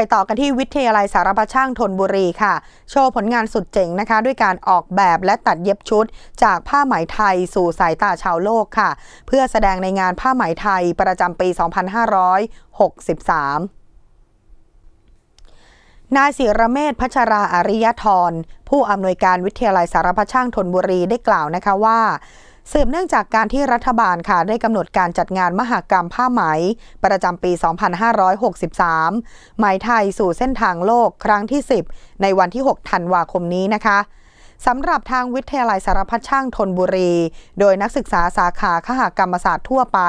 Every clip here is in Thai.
ไปต่อกันที่วิทยาลัยสารพัดช่างธนบุรีค่ะ โชว์ผลงานสุดเจ๋งนะคะ ด้วยการออกแบบและตัดเย็บชุด จากผ้าไหมไทยสู่สายตาชาวโลกค่ะ เพื่อแสดงในงานผ้าไหมไทยประจำปี 2563นายศิรเมธพัชราอาริยธรผู้อำนวยการวิทยาลัยสารพัดช่างธนบุรีได้กล่าวนะคะว่า สืบเนื่องจากการที่รัฐบาลค่ะได้กำหนดการจัดงานมหกรรมผ้าไหม ประจำปี 2563 ไหมไทยสู่เส้นทางโลกครั้งที่ 10 ในวันที่ 6 ธันวาคมนี้นะคะสำหรับทางวิทยาลัยสารพัดช่างธนบุรี โดยนักศึกษาสาขาขหกรรมศาสตร์ทั่วไป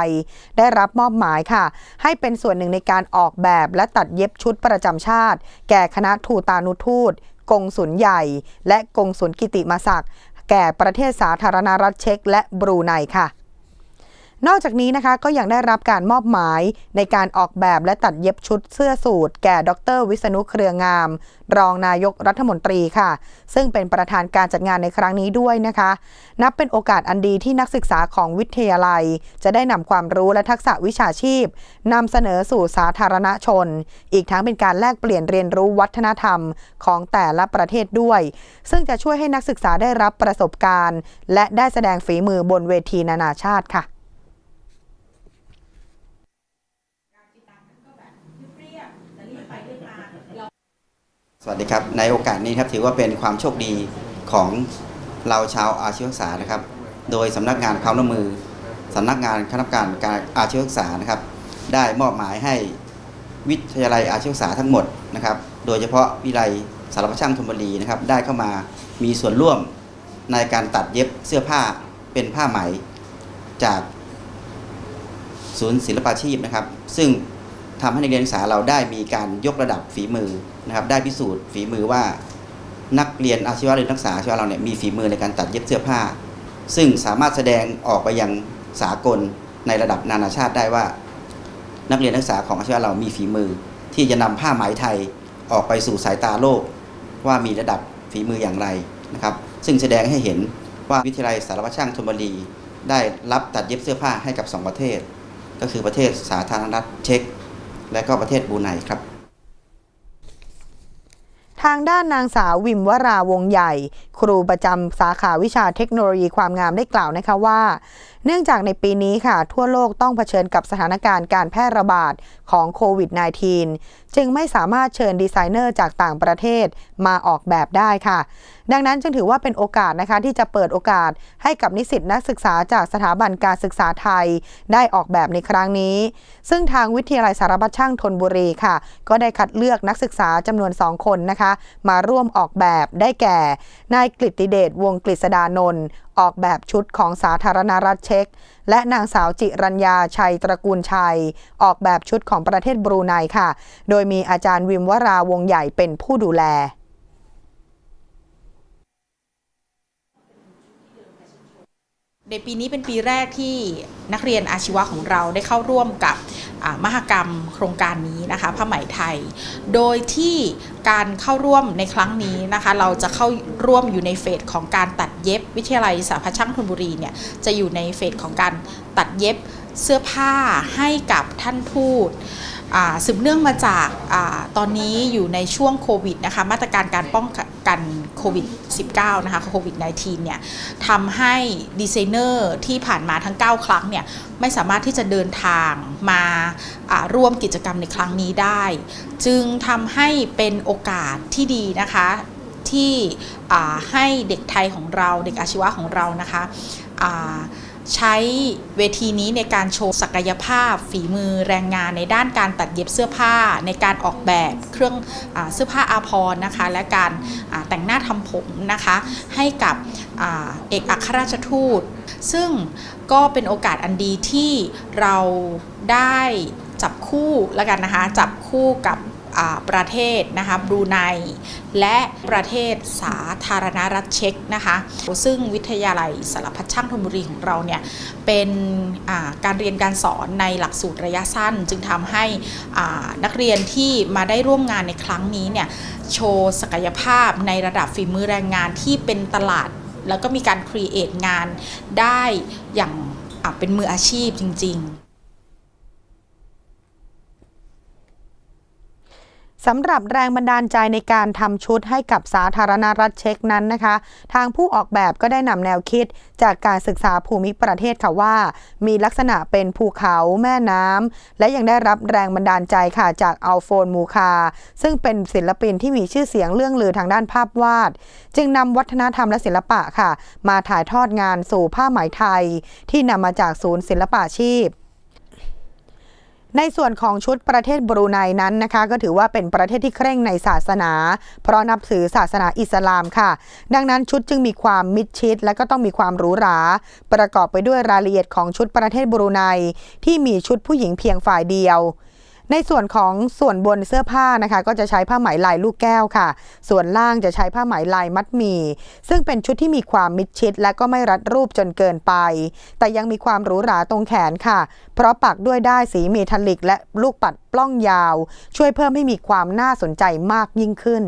ได้รับมอบหมายค่ะ ให้เป็นส่วนหนึ่งในการออกแบบและตัดเย็บชุดประจำชาติ แก่คณะทูตานุทูตกงสุลใหญ่ และกงสุลกิติมาศักดิ์ แก่ประเทศสาธารณรัฐเช็กและบรูไนค่ะ นอกจากนี้นะคะก็ยังได้รับการมอบหมายในการออกแบบและตัดเย็บชุดเสื้อสูทแก่ดร วิษณุเครืองาม รองนายกรัฐมนตรีค่ะ ซึ่งเป็นประธานการจัดงานในครั้งนี้ด้วยนะคะ นับเป็นโอกาสอันดีที่นักศึกษาของวิทยาลัย จะได้นำความรู้และทักษะวิชาชีพนำเสนอสู่สาธารณชน อีกทั้งเป็นการแลกเปลี่ยนเรียนรู้วัฒนธรรมของแต่ละประเทศด้วย ซึ่งจะช่วยให้นักศึกษาได้รับประสบการณ์ และได้แสดงฝีมือบนเวทีนานาชาติค่ะ สวัสดีครับ ในโอกาสนี้ครับถือว่าเป็นความโชคดีของเราชาวอาชีวศึกษานะครับ โดยสำนักงานความร่วมมือสำนักงานคณะกรรมการการอาชีวศึกษานะครับ ได้มอบหมายให้วิทยาลัยอาชีวศึกษาทั้งหมดนะครับ โดยเฉพาะวิทยาลัยสารพัดช่างธนบุรีนะครับ ได้เข้ามามีส่วนร่วมในการตัดเย็บเสื้อผ้าเป็นผ้าไหมจากศูนย์ศิลปาชีพนะครับ ซึ่ง ทำให้นักเรียนศึกษาเราได้มีการยกระดับฝีมือนะครับได้พิสูจน์ฝีมือว่านักเรียนอาชีวะหรือนักศึกษาอาชีวะเราเนี่ยมีฝีมือในการตัดเย็บเสื้อผ้า ซึ่งสามารถแสดงออกไปยังสากลในระดับนานาชาติได้ว่า นักเรียนนักศึกษาของอาชีวะเรามีฝีมือ ที่จะนำผ้าไหมไทยออกไปสู่สายตาโลก ว่ามีระดับฝีมืออย่างไรนะครับ ซึ่งแสดงให้เห็นว่าวิทยาลัยสารพัดช่างธนบุรีได้รับตัดเย็บเสื้อผ้าให้กับสองประเทศ ก็คือประเทศสาธารณรัฐเช็ก และก็ประเทศบูไนครับทางด้านนางสาววิมวราวงใหญ่ ครูประจำสาขาวิชาเทคโนโลยีความงามได้กล่าวนะคะว่าเนื่องจากในปีนี้ค่ะ ทั่วโลกต้องเผชิญกับสถานการณ์การแพร่ระบาดของโควิด -19 จึงไม่สามารถเชิญดีไซเนอร์จากต่างประเทศมาออกแบบได้ค่ะ ดังนั้นจึงถือว่าเป็นโอกาสนะคะที่จะเปิดโอกาสให้กับนิสิตนักศึกษาจากสถาบันการศึกษาไทย ได้ออกแบบในครั้งนี้ ซึ่งทางวิทยาลัยสารพัดช่างธนบุรีค่ะ ก็ได้คัดเลือกนักศึกษาจำนวน 2 คนนะคะ มาร่วมออกแบบได้แก่ นายกฤติเดชวงกฤษดานนท์ ออกแบบชุดของสาธารณรัฐเช็ก และนางสาวจิรัญญาชัยตระกูลชัย ออกแบบชุดของประเทศบรูไนค่ะ โดยมีอาจารย์วิมวราวงใหญ่เป็นผู้ดูแล ในปีนี้เป็นปีแรกที่นักเรียนอาชีวะของเราได้เข้าร่วมกับอ่ามหกรรมโครงการนี้นะคะผ้าไหมไทย โดยที่การเข้าร่วมในครั้งนี้นะคะเราจะเข้าร่วมอยู่ในเฟสของการตัดเย็บ วิทยาลัยสาพัช่างธนบุรีเนี่ยจะอยู่ในเฟสของการตัดเย็บเสื้อผ้าให้กับท่านทูตสืบเนื่องมาจากอตอนนี้อยู่ในช่วงโควิดนะคะมาตรการการป้อง กันโควิด -19 นะคะโควิด -19 เนี่ยทำให้ดีไซเนอร์ที่ผ่านมาทั้ง 9 ครั้งเนี่ยไม่สามารถที่จะเดินทางมาร่วมกิจกรรมในครั้งนี้ได้ จึงทำให้เป็นโอกาสที่ดีนะคะที่ให้เด็กไทยของเราเด็กอาชีวะของเรานะคะอ่า ใช้เวทีนี้ในการโชว์ศักยภาพ ฝีมือแรงงานในด้านการตัดเย็บเสื้อผ้า ในการออกแบบเครื่องอเสื้อผ้าอาภรณ์นะคะ และการแต่งหน้าทำผมนะคะ ให้กับอเอกอัครราชทูต ซึ่งก็เป็นโอกาสอันดีที่เราได้จับคู่แล้วกันนะคะ จับคู่กับ ประเทศนะคะบรูไนและประเทศสาธารณรัฐเช็กนะคะซึ่งวิทยาลัยสารพัดช่างธนบุรีของเราเนี่ยเป็นการเรียนการสอนในหลักสูตรระยะสั้น จึงทำให้นักเรียนที่มาได้ร่วมงานในครั้งนี้เนี่ยโชว์ศักยภาพในระดับฝีมือแรงงานที่เป็นตลาด แล้วก็มีการครีเอทงานได้อย่างเป็นมืออาชีพจริง ๆ สำหรับแรงบันดาลใจในการทำชุดให้กับสาธารณรัฐเช็กนั้นนะคะ ทางผู้ออกแบบก็ได้นำแนวคิดจากการศึกษาภูมิประเทศค่ะว่า มีลักษณะเป็นภูเขาแม่น้ำและยังได้รับแรงบันดาลใจค่ะจากอัลโฟนมูคา ซึ่งเป็นศิลปินที่มีชื่อเสียงเรื่องลือทางด้านภาพวาด จึงนำวัฒนธรรมและศิลปะค่ะ มาถ่ายทอดงานสู่ผ้าไหมไทย ที่นำมาจากศูนย์ศิลปาชีพ ในส่วนของชุดประเทศบรูไนนั้นนะคะ ก็ถือว่าเป็นประเทศที่เคร่งในศาสนา เพราะนับถือศาสนาอิสลามค่ะ ดังนั้นชุดจึงมีความมิดชิด และก็ต้องมีความหรูหรา ประกอบไปด้วยรายละเอียดของชุดประเทศบรูไนที่มีชุดผู้หญิงเพียงฝ่ายเดียว ในส่วนของส่วนบนเสื้อผ้านะคะ ก็จะใช้ผ้าไหมลายลูกแก้วค่ะ ส่วนล่างจะใช้ผ้าไหมลายมัดหมี่ ซึ่งเป็นชุดที่มีความมิดชิด และก็ไม่รัดรูปจนเกินไป แต่ยังมีความหรูหราตรงแขนค่ะ เพราะปักด้วยด้ายสีเมทัลลิก และลูกปัดปล้องยาว ช่วยเพิ่มให้มีความน่าสนใจมากยิ่งขึ้น